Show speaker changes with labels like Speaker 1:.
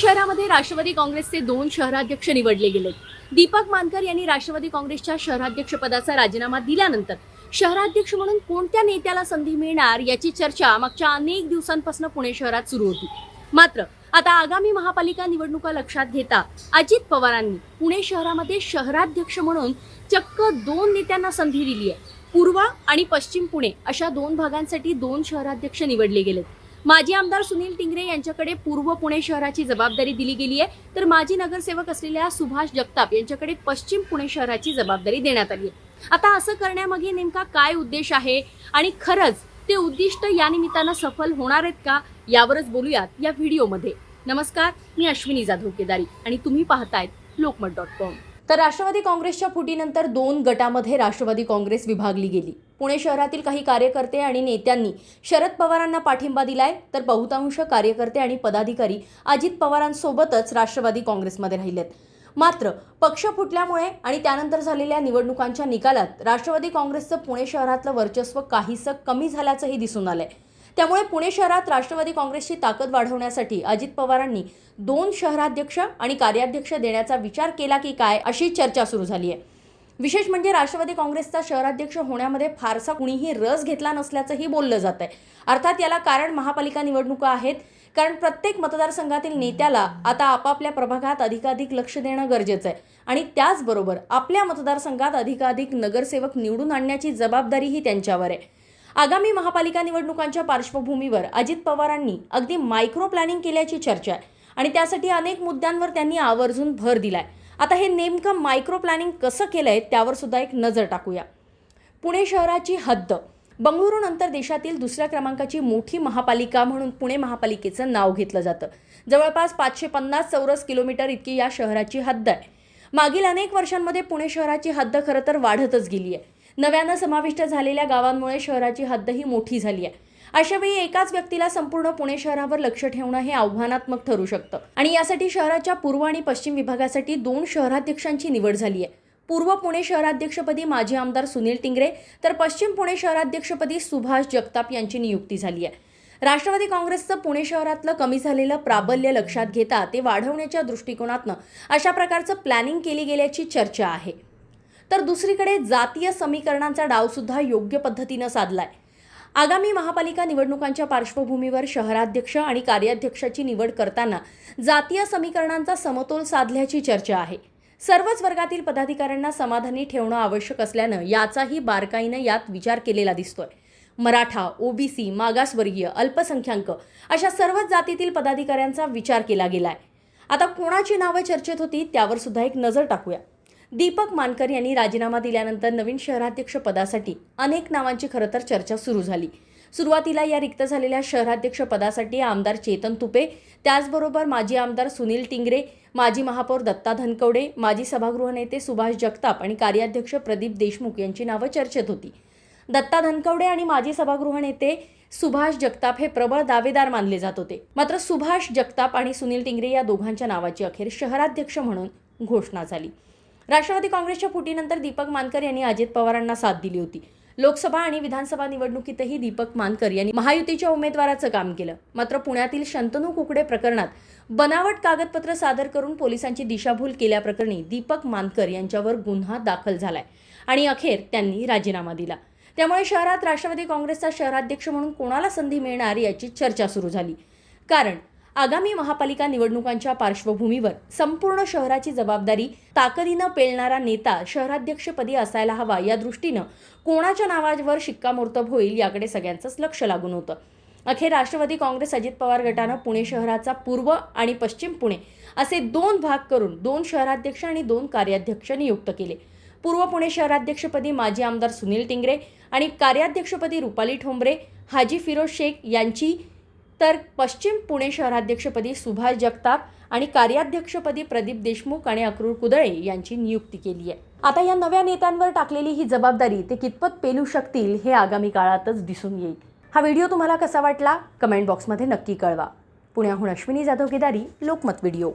Speaker 1: शहरामध्ये राष्ट्रवादी काँग्रेसचे दोन शहराध्यक्ष निवडले गेले दीपक मानकर यांनी राष्ट्रवादी काँग्रेसच्या शहराध्यक्षपदाचा राजीनामा दिल्यानंतर शहराध्यक्ष म्हणून कोणत्या नेत्याला संधी मिळणार याची चर्चा मागच्या अनेक दिवसांपासून पुणे शहरात सुरू होती. मात्र आता आगामी महापालिका निवडणुका लक्षात घेता अजित पवारांनी पुणे शहरामध्ये शहराध्यक्ष म्हणून चक्क दोन नेत्यांना संधी दिली आहे पूर्व आणि पश्चिम पुणे अशा दोन भागांसाठी दोन शहराध्यक्ष निवडले गेलेत. माजी आमदार सुनील टिंगरे यांच्याकडे पूर्व पुणे शहराची जबाबदारी दिली गेली आहे. तर माजी नगरसेवक असलेल्या सुभाष जगताप यांच्याकडे पश्चिम पुणे शहराची जबाबदारी देण्यात आली आहे. आता असं करण्यामागे नेमका काय उद्देश आहे? आणि खरंच ते उद्दिष्ट या निमित्तानं सफल होणार आहेत का? यावरच बोलूयात या व्हिडिओमध्ये. नमस्कार मी अश्विनी जाधव केदारी आणि तुम्ही पाहतायत लोकमत डॉट कॉम. तर राष्ट्रवादी काँग्रेसच्या फुटीनंतर दोन गटामध्ये राष्ट्रवादी काँग्रेस विभागली गेली. पुणे शहरातील काही कार्यकर्ते आणि नेत्यांनी शरद पवारांना पाठिंबा दिलाय तर बहुतांश कार्यकर्ते आणि पदाधिकारी अजित पवारांसोबतच राष्ट्रवादी काँग्रेसमध्ये राहिलेत. मात्र पक्ष फुटल्यामुळे आणि त्यानंतर झालेल्या निवडणुकांच्या निकालात राष्ट्रवादी काँग्रेसचं पुणे शहरातलं वर्चस्व काहीसं कमी झाल्याचंही दिसून आलंय. त्यामुळे पुणे शहरात राष्ट्रवादी काँग्रेसची ताकद वाढवण्यासाठी अजित पवारांनी दोन शहराध्यक्ष आणि कार्याध्यक्ष देण्याचा विचार केला की काय अशी चर्चा सुरू झाली आहे विशेष म्हणजे राष्ट्रवादी काँग्रेसचा शहराध्यक्ष होण्यामध्ये फारसा कुणीही रस घेतला नसल्याचंही बोललं जात आहे अर्थात याला कारण महापालिका निवडणुका आहेत. कारण प्रत्येक मतदारसंघातील नेत्याला आता आपापल्या प्रभागात अधिकाधिक लक्ष देणं गरजेचं आहे. आणि त्याचबरोबर आपल्या मतदारसंघात अधिकाधिक नगरसेवक निवडून आणण्याची जबाबदारीही त्यांच्यावर आहे. आगामी महापालिका निवडणुकांच्या पार्श्वभूमीवर अजित पवारांनी अगदी मायक्रो प्लॅनिंग केल्याची चर्चा आहे आणि त्यासाठी अनेक मुद्द्यांवर त्यांनी आवर्जून भर दिलाय. आता हे नेमकं मायक्रो प्लॅनिंग कसं केलंय त्यावर सुद्धा एक नजर टाकूया. पुणे शहराची हद्द. बंगळुरूनंतर देशातील दुसऱ्या क्रमांकाची मोठी महापालिका म्हणून पुणे महापालिकेचं नाव घेतलं जातं. जवळपास पाचशे पन्नास चौरस किलोमीटर इतकी या शहराची हद्द आहे. मागील अनेक वर्षांमध्ये पुणे शहराची हद्द खरं तर वाढतच गेली आहे नव्यानं समाविष्ट झालेल्या गावांमुळे शहराची हद्दही मोठी झाली आहे. अशावेळी एकाच व्यक्तीला संपूर्ण पुणे शहरावर लक्ष ठेवणं हे आव्हानात्मक ठरू शकतं. आणि यासाठी शहराच्या पूर्व आणि पश्चिम विभागासाठी दोन शहराध्यक्षांची निवड झाली आहे. पूर्व पुणे शहराध्यक्षपदी माजी आमदार सुनील टिंगरे तर पश्चिम पुणे शहराध्यक्षपदी सुभाष जगताप यांची नियुक्ती झाली आहे. राष्ट्रवादी काँग्रेसचं पुणे शहरातलं कमी झालेलं प्राबल्य लक्षात घेता ते वाढवण्याच्या दृष्टिकोनातनं अशा प्रकारचं प्लॅनिंग केली गेल्याची चर्चा आहे. तर दुसरीकडे जातीय समीकरणांचा डावसुद्धा योग्य पद्धतीनं साधलाय. आगामी महापालिका निवडणुकांच्या पार्श्वभूमीवर शहराध्यक्ष आणि कार्याध्यक्षाची निवड करताना जातीय समीकरणांचा समतोल साधल्याची चर्चा आहे. सर्वच वर्गातील पदाधिकाऱ्यांना समाधानी ठेवणं आवश्यक असल्यानं याचाही बारकाईनं यात विचार केलेला दिसतोय. मराठा ओबीसी मागासवर्गीय अल्पसंख्याक अशा सर्वच जातीतील पदाधिकाऱ्यांचा विचार केला गेलाय. आता कोणाची नावं चर्चेत होती त्यावर सुद्धा एक नजर टाकूया. दीपक मानकर यांनी राजीनामा दिल्यानंतर नवीन शहराध्यक्ष पदासाठी अनेक नावांची खरं तर चर्चा सुरू झाली. सुरुवातीला या रिक्त झालेल्या शहराध्यक्ष पदासाठी आमदार चेतन तुपे त्याचबरोबर माजी आमदार सुनील टिंगरे माजी महापौर दत्ता धनकवडे माजी सभागृह नेते सुभाष जगताप आणि कार्याध्यक्ष प्रदीप देशमुख यांची नावं चर्चेत होती. दत्ता धनकवडे आणि माजी सभागृह नेते सुभाष जगताप हे प्रबळ दावेदार मानले जात होते. मात्र सुभाष जगताप आणि सुनील टिंगरे या दोघांच्या नावाची अखेर शहराध्यक्ष म्हणून घोषणा झाली. राष्ट्रवादी काँग्रेसच्या फुटीनंतर दीपक मानकर यांनी अजित पवारांना साथ दिली होती. लोकसभा आणि विधानसभा निवडणुकीतही दीपक मानकर यांनी महायुतीच्या उमेदवाराचं काम केलं. मात्र पुण्यातील शंतनू कुकडे प्रकरणात बनावट कागदपत्र सादर करून पोलिसांची दिशाभूल केल्याप्रकरणी दीपक मानकर यांच्यावर गुन्हा दाखल झालाय आणि अखेर त्यांनी राजीनामा दिला. त्यामुळे शहरात राष्ट्रवादी काँग्रेसचा शहराध्यक्ष म्हणून कोणाला संधी मिळणार याची चर्चा सुरू झाली. कारण आगामी महापालिका निवडणुकांच्या पार्श्वभूमीवर संपूर्ण शहराची जबाबदारी ताकदीनं पेलणारा नेता शहराध्यक्षपदी असायला हवा या दृष्टीनं कोणाच्या नावावर शिक्कामोर्तब होईल याकडे सगळ्यांचंच लक्ष लागून होतं. अखेर राष्ट्रवादी काँग्रेस अजित पवार गटानं पुणे शहराचा पूर्व आणि पश्चिम पुणे असे दोन भाग करून दोन शहराध्यक्ष आणि दोन कार्याध्यक्ष नियुक्त केले. पूर्व पुणे शहराध्यक्षपदी माजी आमदार सुनील टिंगरे आणि कार्याध्यक्षपदी रुपाली ठोंबरे हाजी फिरोज शेख यांची तर पश्चिम पुणे शहराध्यक्षपदी सुभाष जगताप आणि कार्याध्यक्षपदी प्रदीप देशमुख आणि अक्रूर कुदळे यांची नियुक्ती केली आहे. आता या नव्या नेत्यांवर टाकलेली ही जबाबदारी ते कितपत पेलू शकतील हे आगामी काळातच दिसून येईल. हा व्हिडिओ तुम्हाला कसा वाटला? कमेंट बॉक्समध्ये नक्की कळवा. पुण्याहून अश्विनी जाधव केदारी लोकमत व्हिडिओ.